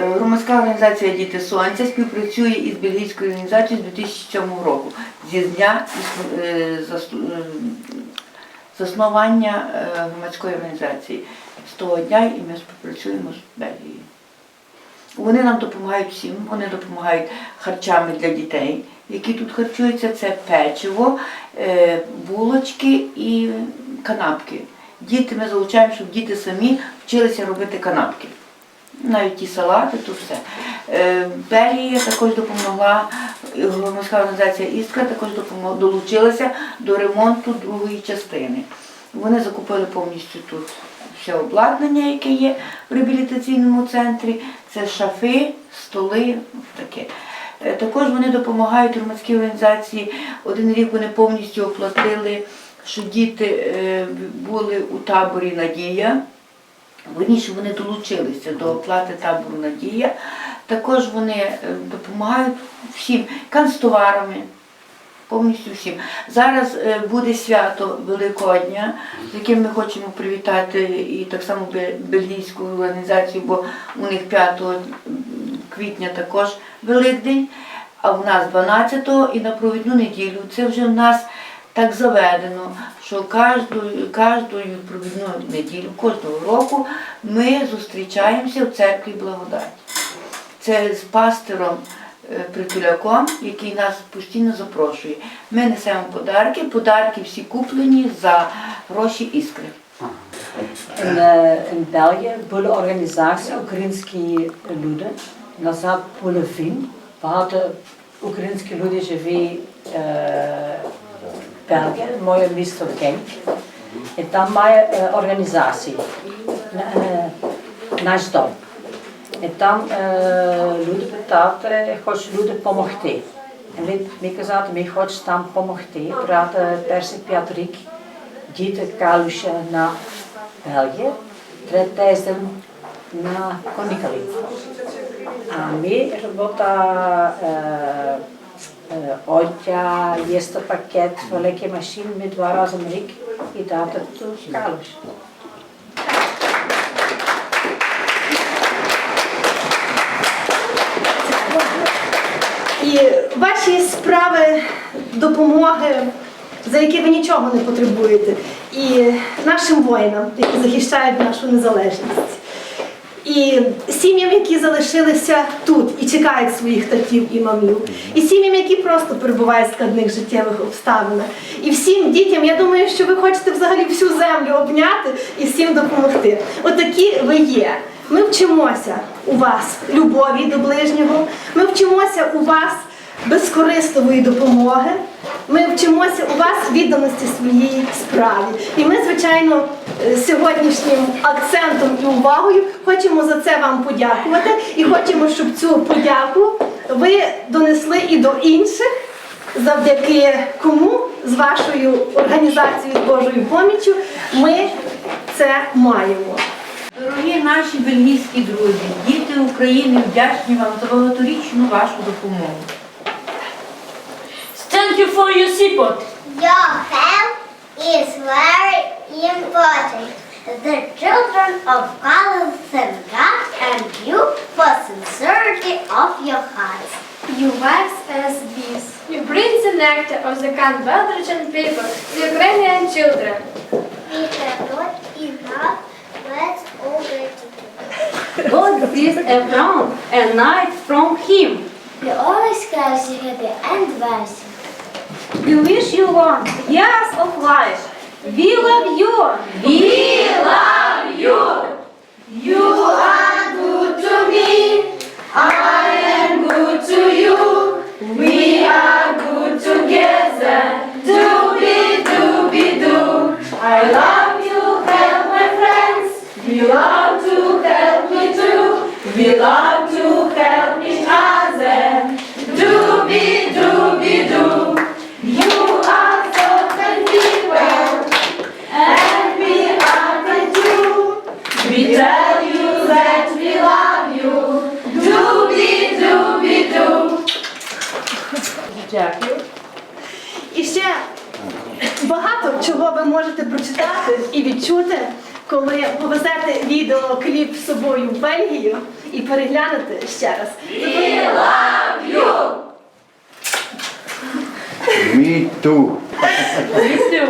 Громадська організація Діти Сонця співпрацює із бельгійською організацією з 2007 року зі дня е, е, заснування е, громадської організації. З того дня і ми співпрацюємо з Бельгією. Вони нам допомагають всім, вони допомагають харчами для дітей, які тут харчуються. Це печиво, булочки і канапки. Діти ми залучаємо, щоб діти самі вчилися робити канапки. Навіть ті салати, то все. Е, Бельгія також допомогла, громадська організація Іскра також допомогла, долучилася до ремонту другої частини. Вони закупили повністю тут все обладнання, яке є в реабілітаційному центрі. Це шафи, столи, таке. Е, Також вони допомагають громадській організації. Один рік вони повністю оплатили, що діти е, були у таборі Надія. Верніше вони долучилися до оплати табору Надія. Також вони е, допомагають всім канцтоварами, повністю всім. Зараз е, буде свято Великодня, з яким ми хочемо привітати і так само бе- бельгійську організацію, бо у них 5 квітня також Великдень, а в нас 12-го і на провідну неділю. Це вже в нас так заведено, що кожну, кожну провідну неділю, кожного року ми зустрічаємося в церкві благодаті. Це з пастором е, Притуляком, який нас постійно запрошує. Ми несемо подарки, подарки всі куплені за гроші іскри. In, eh, in België, bulle organisatie, Oekraïnski він, багато українські люди живі е, в België, моє місто Кент. І там має е, організації, е, наш дом. І там е, люди питали, хочуть люди допомогти. Ми, ми казали, ми хочемо там допомогти. Брати перші п'ять рік діти калуша на België, три тиждень на Коникали. А ми робота е, одя, їсти пакет, великі машини, ми два рази в рік і дати ту калуш. І ваші справи допомоги, за які ви нічого не потребуєте, і нашим воїнам, які захищають нашу незалежність, і сім'ям, які залишилися тут і чекають своїх татів і мамів, і сім'ям, які просто перебувають в складних життєвих обставинах, і всім дітям, я думаю, що ви хочете взагалі всю землю обняти і всім допомогти. Отакі ви є. Ми вчимося у вас любові до ближнього, ми вчимося у вас безкорисливої допомоги. Ми вчимося у вас відданості своїй справі. І ми, звичайно, е, сьогоднішнім акцентом і увагою хочемо за це вам подякувати і хочемо, щоб цю подяку ви донесли і до інших, завдяки кому з вашою організацією Божою поміччю ми це маємо. Дорогі наші бельгійські друзі, діти України вдячні вам за багаторічну вашу допомогу. Thank you for your support. Your help is very important. The children of God thank God and you for sincerity of your hearts. You wax as bees. You bring the nectar of the can Belgian people to Ukrainian children. We have not enough. Let's all get together. God is a from a night from him. We always guys happy and blessed. We wish you long years of life. We love you. We love you. You are good to me. I am good to you. We are good together. Doobie doobie doo. I love you, help my friends. We love to help me too. We love We tell you that we love you. Дякую. І ще багато чого ви можете прочитати і відчути, коли повезете відеокліп з собою в Бельгію і переглянути ще раз. Me too. Звідти